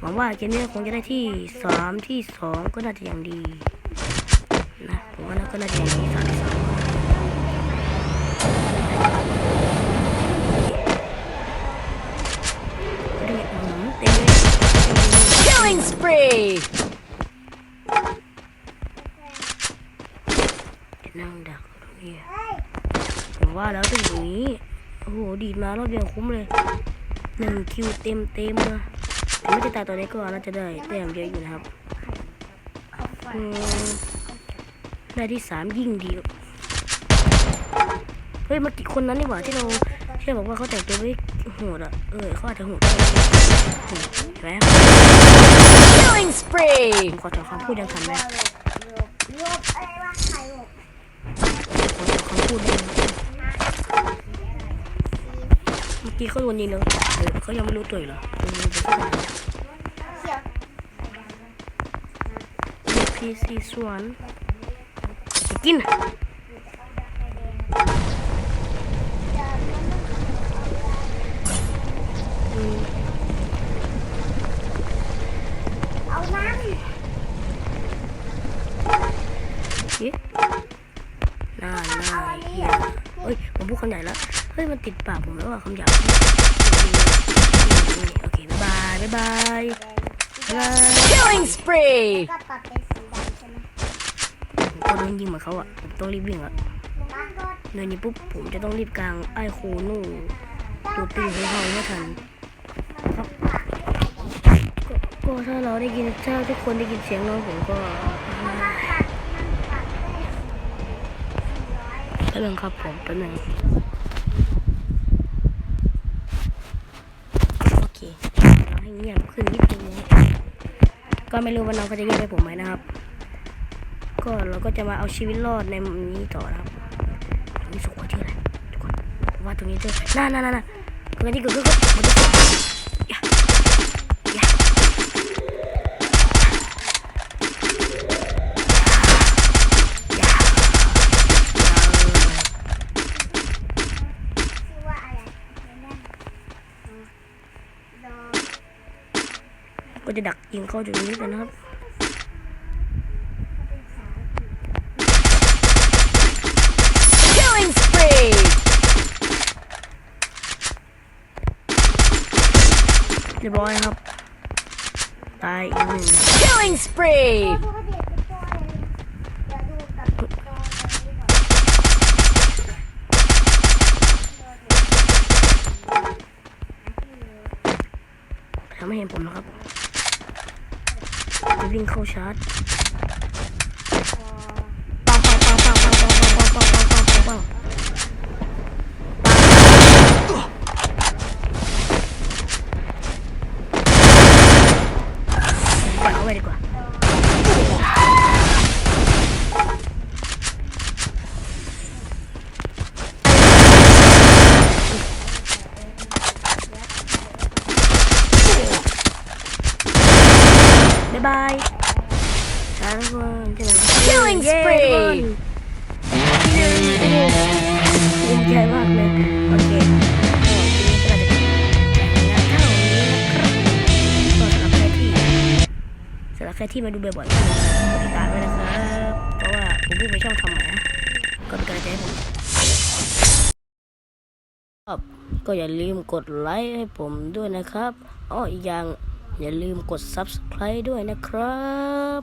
หวังว่าเกมนี้คงจะได้ที่สามที่สองก็น่าจะอย่างดีนะผมว่าน่าก็น่าจะอย่างดีสามที่สองเต็มเลย Killing spree! นั่งดักตรงนี้ผมว่าแล้วถึงอย่นี้โอ้โหดีดมารอบเดียวคุ้มเลยหนึ่งคิวเต็มเต็มนะแต่ ไม่ได้ตายตัวนี้ก็น่าจะได้แต้มเยอะอยู่นะครับอืมได้ที่สามยิ่งดีเฮ้ยเมื่อกี้คนนั้นนี่หว่าที่เราเชื่อบอกว่าเขาแต่งตัวไว้โหดอะเออเขาอาจจะโหดได้เห็นไหม Killing spree! ผมขอถอนคำพูดยังทันไหมรวบอะไรวะไข่หกขอถอนคำพูดได้ไหมเมื่อ กี้เขาโดนยิงแล้วเขายังไม่รู้ตัวอีกเหรอเสียพีซีสวนไปกินเอามันเอ๊ะน่าน่าเฮ้ยผมพูดคำใหญ่แล้ว ฮ้ยมันติดปากผมแล้วอะคำหยาบนี่นี่โอเคบ๊ายบายบ๊ายบายบ๊ายบาย Killing spree! ก็ตัดเป็นสีดำใช่ไหมก็โดนยิงเหมือนเขาอะผมต้องรีบวิ่งอะบ้านก็เดินนี้ปุ๊บผมจะต้องรีบกลางไอ้โคนู่ตัวตึงของเขาให้ทันครับก็ถ้าเราได้ยินถ้าทุกคนได้ยินเสียงน้องผมก็แป๊บนึงครับผมแป๊บนึงโอเค เงียบขึ้นนิดนึงก็ไม่รู้ว่าน้องเขาจะเงียบให้ผมไหมนะครับ ก็เราก็จะมาเอาชีวิตรอดในมุมนี้ต่อนะครับมีสุขว่าที่อะไรทุกคนว่าตรงนี้เจอน่าน่าน่าน่าตรงนี้ก็ก็ก็มัน็จะดักยิงเข้าจุดนี้กันนะครับเรียบร้อยครับ ตายอีกหนึ่ง killing spree ทำไมเห็นผมนะครับ วิ่งเข้าชาร์จายบายทุกคนที่ไหน Killing เย้ spree ภูมิใจมากเลยโอเคก็ทีนี้ก็จะเป็นอย่างนั้นเท่านี้นะครับก็สำหรับใครที่สำหรับใครที่มาดูบ่อยๆก็ติดตามไว้นะครับ เพราะว่าผมเพิ่งไปช่องทำใหม่นะก็เป็นกำลังใจให้ผมครับก็อย่าลืมกดไลค์ให้ผมด้วยนะครับ อ้ออีกอย่าง อย่าลืมกด subscribe ด้วยนะครับ